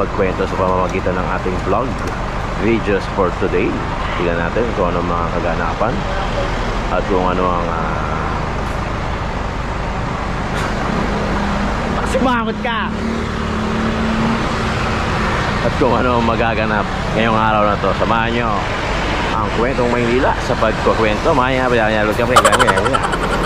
magkwento sa pamamagitan ng ating vlog videos for today. Tingnan natin kung ano mga kaganapan at kung ano ang uh, Sumangot ka! At kung ano ang magaganap ngayong araw na to, samahan nyo ang kwentong Maynila sa pagkukwento. Maya, maya, maya, kami, kami, kami. Put!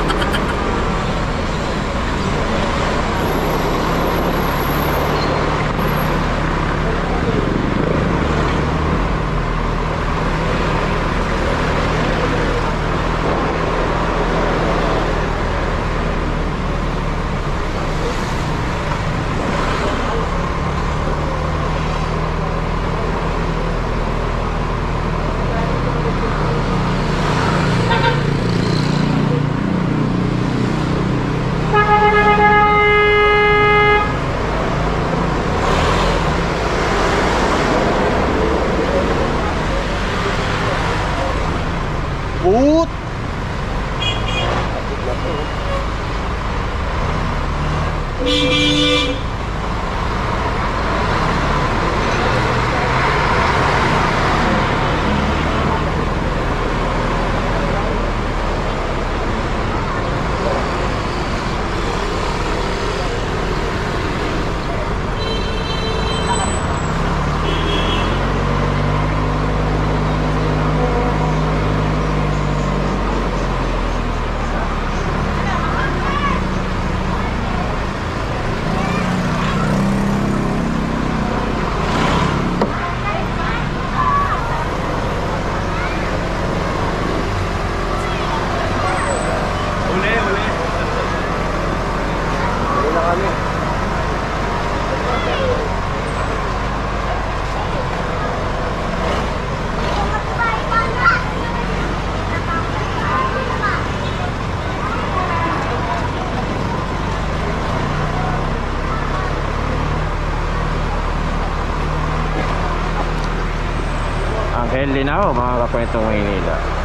Angel Linao, mga kakwentong Maynila.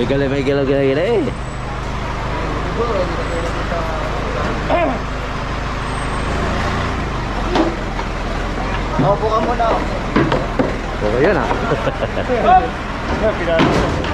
May gala, may galaw, gala, gala eh. Opo ka muna. Okay yun ah.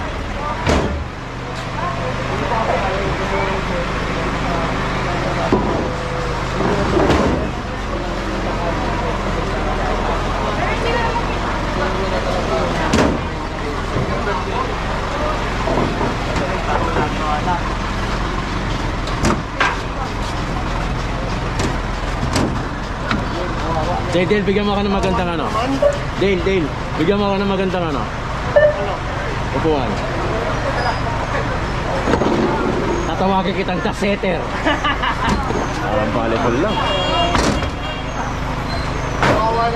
Dale, Dale, bigyan mo ako ng magandang ano. Dale, Dale, bigyan mo ako ng magandang ano. Upuan. Tatawagin kitang kaseter. Parang volleyball lang.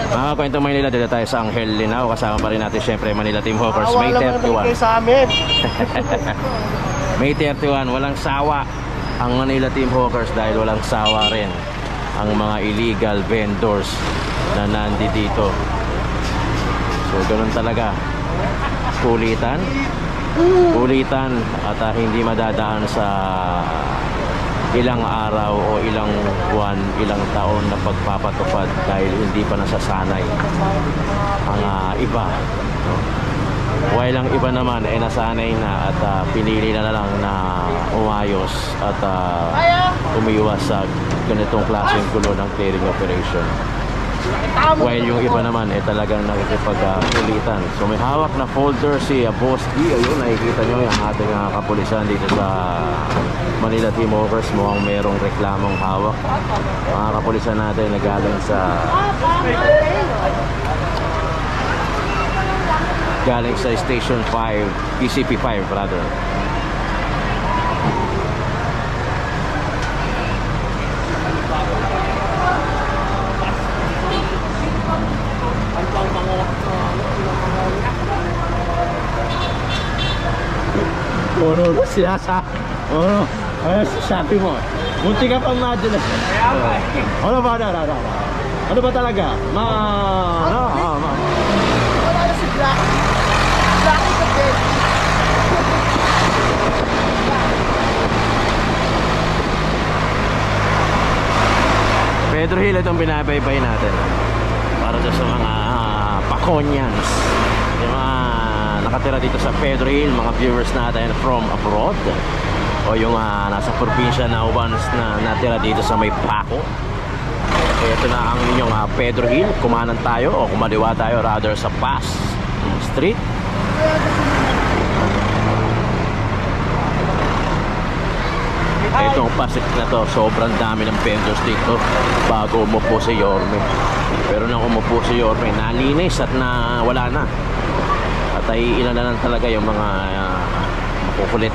Mga kwentong Maynila, dito tayo sa Anghel Linao. Kasama pa rin natin syempre Manila Team Hawkers. May Awa naman kayo 31. sa amin. May 31, walang sawa ang Manila Team Hawkers dahil walang sawa rin ang mga illegal vendors na nandi dito. So ganun talaga. Kulitan. Kulitan at ah, hindi madadaan sa ilang araw o ilang buwan, ilang taon na pagpapatupad dahil hindi pa nasasanay ang ah, iba. No? While ang iba naman ay nasanay na at ah, pinili na lang na umayos at ah, umiwas sa ganitong klaseng gulo ng clearing operation. While yung iba naman eh talagang nakikipagkulitan. So may hawak na folder si uh, Boss D. Ayun, nakikita nyo yung ating uh, kapulisan dito sa Manila Team Overs. Mukhang merong reklamong hawak. Mga kapulisan natin na galing sa galing sa Station 5, PCP 5 rather. Ano ano sinasa? Ano? Ano sabi mo? Munti ka pang madala. Ano ba? Ano, ano, ano? Ano ba talaga? Ma... Ano? Ah, ma... Wala na si Black. Black is best. Pedro Hill itong binabaybay natin para sa mga uh, Paconians nakatira dito sa Pedro Hill mga viewers natin from abroad. O yung ah, nasa probinsya na ubans na natira dito sa may Paco ito na ang inyong ah, Pedro Hill kumanan tayo o kumaliwa tayo rather sa Pass Street. Itong pasik na to, sobrang dami ng vendors dito bago umupo si Yorme. Pero nang umupo si Yorme, nalinis at na wala na. At ay ilan na lang talaga yung mga uh, makukulit.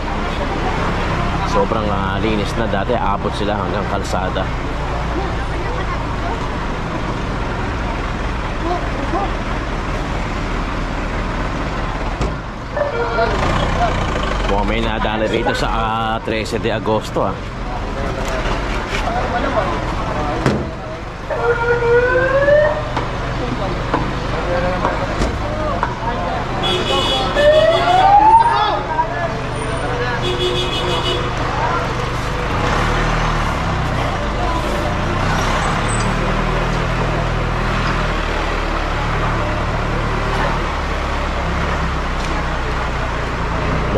Sobrang ah, linis na dati, abot sila hanggang kalsada. Mukhang may nadala rito sa ah, 13 de Agosto ah.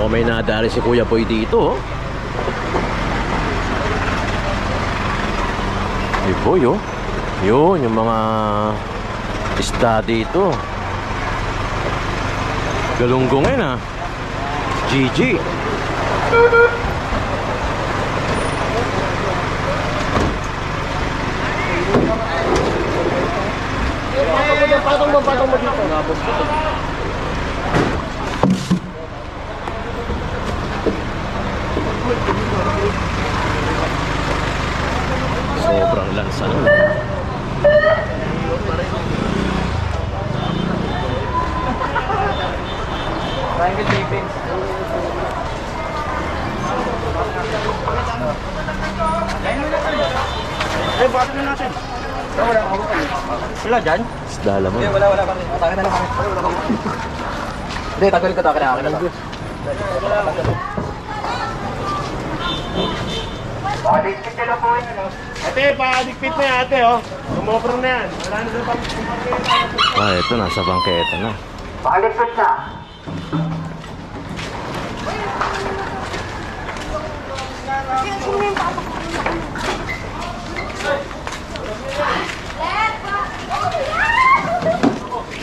Mukhang may nadali si Kuya Boy dito oh. Si Boy oh. Yun, yung mga isda dito. Galunggongin ah. GG. Patong mo, patong mo dito. Sobrang lansa nun. Triangle taping. Eh, bakit na natin? Wala, wala dyan? Isda lamang. Hindi, wala, wala. Takin na lang kami. Wala, wala kami. Hindi, tagal ko takin na akin na lang. Po yun, ano? Ate, pa-dikpit na yan, ate, oh. Sumobra na yan. Wala na sa pang Ah, ito nasa bangketa na. Pakadikit na.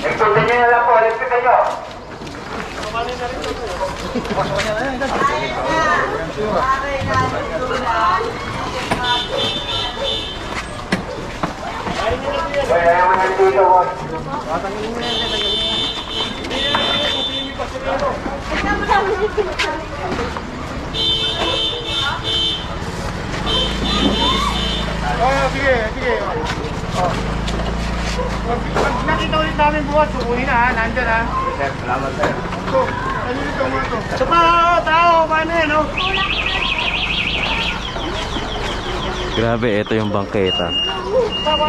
Extend nyo na lang po, alis kayo. Kaya naman nandito ko. Oh, sige, sige. Oh. Pag, pag nakita ulit namin bukas, sukuhin na, ha? Nandyan, ha? Sir, salamat sir. So, ano to? Ito pa, oh, tao, paano yan, oh? Grabe, ito yung bangketa.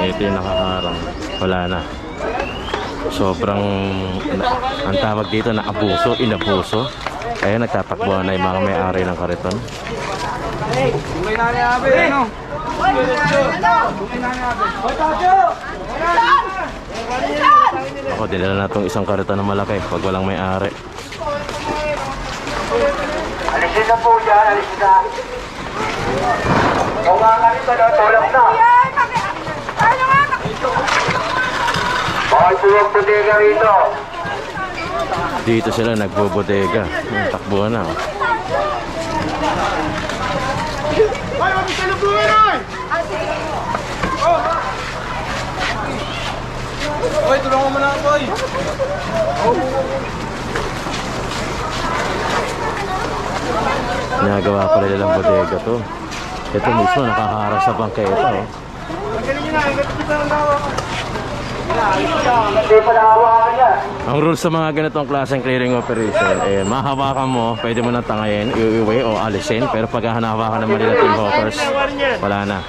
Ito yung nakaharang. Wala na. Sobrang, ang tawag dito na abuso, inabuso. Kaya nagtatakbuhan na yung mga may-ari ng kariton. Ano? Ako, dinala na itong isang kariton na malaki pag walang may-ari. Alisin na po dyan, alisin na. Kung nga nga ito, no, tulog na. Ano nga? Bawal puwag bodega rito. Dito sila nagbobodega. Hmm, takbuhan na. oh. Hoy, wag isa na buhay Roy! Oy, tulungan mo na ako, oy. Ginagawa pala nilang bodega to. Ito mismo nakakaharap sa bangketa. Oh. Magaling nyo na, hanggat kita ang dawa Ang rules sa mga ganitong klaseng clearing operation, eh, mahawakan mo, pwede mo nang tangayin, iuwi o alisin, pero pag hanawakan naman nila team hoppers, wala na.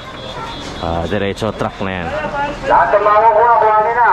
Ah, diretso truck na yan. Lahat ng mga kuha, kuhanin na.